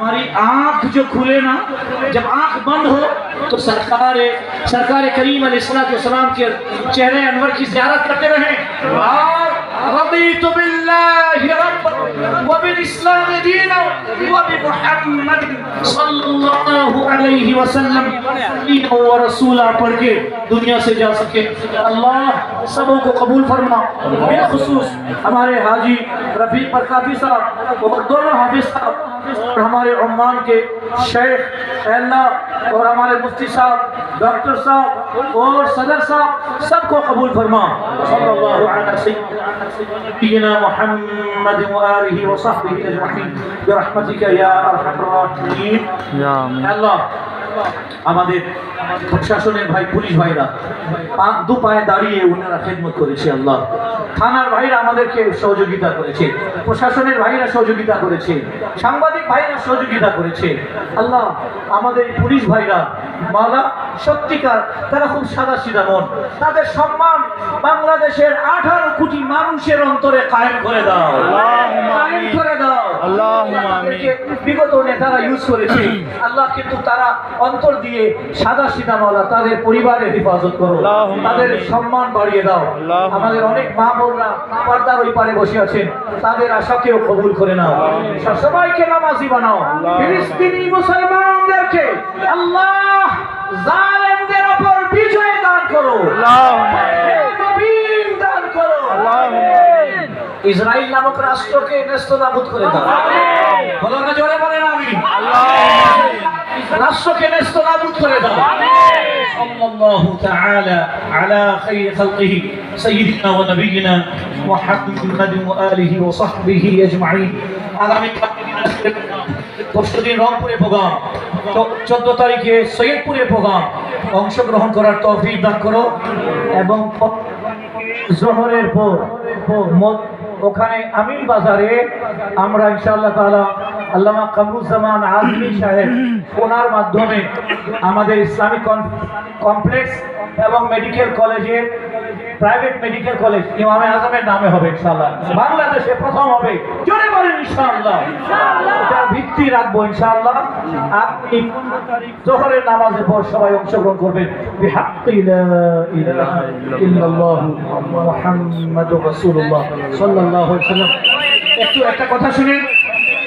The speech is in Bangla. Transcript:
ہماری آنکھ جو کھلے نا، جب آنکھ بند ہو تو سرکار سرکار کریم علیہ السلام کے چہرے انور کی زیارت کرتے رہے اور رضیت باللہ رب و بالاسلام دین و بمحمد صلی اللہ علیہ وسلم و رسولہ پڑھ کے دنیا سے جا سکے۔ اللہ سبوں کو قبول فرما۔ خصوص ہمارے حاجی رفیق پر کافی صاحب اور دونوں حافظ صاحب اور ہمارے عمان کے شیخ اللہ اور ہمارے مفتی صاحب ڈاکٹر صاحب اور صدر صاحب سب کو قبول فرما۔ صلی اللہ علیہ وسلم محمد و آلہ و صحبہ اجمعین۔ برحمتک یا ارحم الراحمین۔ یا آمین۔ আমাদের প্রশাসনের ভাই, পুলিশ ভাইরা দু পায়ে দাঁড়িয়ে ওনারা খেদমত করেছে আল্লাহ থানার ভাইরা আমাদেরকে সহযোগিতা করেছে, প্রশাসনের ভাইরা সহযোগিতা করেছে, সাংবাদিক ভাইরা সহযোগিতা করেছে। আল্লাহ, আমাদের পুলিশ ভাইরা মালা সত্যিকার, তারা খুব সাদা সিধা মন। তাদের সম্মান বাংলাদেশের আঠারো কোটি মানুষের অন্তরে কায়েম করে দাও কায়েম করে দাও তাদেরকে বিগত নেতারা ইউজ করেছে। আল্লাহ কিন্তু তারা অন্তর দিয়ে সাদা সিধা মাওলা তাদের পরিবারের হেফাজত করো। তাদের সম্মান বাড়িয়ে দাও। আমাদের অনেক মা বোনরা পর্দার ওই পারে বসে আছেন। তাদের আশাকেও কবুল করে নাও। সবাইকে নামাজি বানাও। ফিলিস্তিনি মুসলমানদেরকে আল্লাহ জালেমদের ওপর বিজয় দান করো। নবীন দান করো ইসরায়েল নামক রাষ্ট্রকে নেস্ত নাবুদ করে দাও বলো না জোরে বলেন আমি রাষ্ট্রকে নেস্ত নাবুদ করে দাও صلى الله تعالى على خير خلقه سيدنا ونبينا محمد وآله وصحبه أجمعين আগামী পরশুদিন রংপুরে প্রোগ্রাম চোদ্দ তারিখে সৈয়দপুরে প্রোগ্রাম অংশগ্রহণ করার তৌফিক দান করো এবং জোহরের পর ম- ওখানে আমিন বাজারে আমরা ইনশাআল্লাহ তাআলা আল্লামা কামরুজ্জামান আজমি সাহেব, ওনার মাধ্যমে আমাদের ইসলামিক কমপ্লেক্স এবং মেডিকেল কলেজের প্রাইভেট মেডিকেল কলেজ ইমামে আজমের নামে হবে ইনশাআল্লাহ। বাংলাদেশে প্রথম হবে। জোরে বলেন ইনশাআল্লাহ। এটা ভিত্তি রাখব ইনশাআল্লাহ। আপনি জোহরের নামাজের পর সবাই অংশগ্রহণ করবেন। বিহাক্কি লা ইলাহা ইল্লাল্লাহু মুহাম্মাদুর রাসূলুল্লাহ। সাল্লাল্লাহু আলাইহি ওয়াসাল্লাম। একটু একটা কথা শুনেন।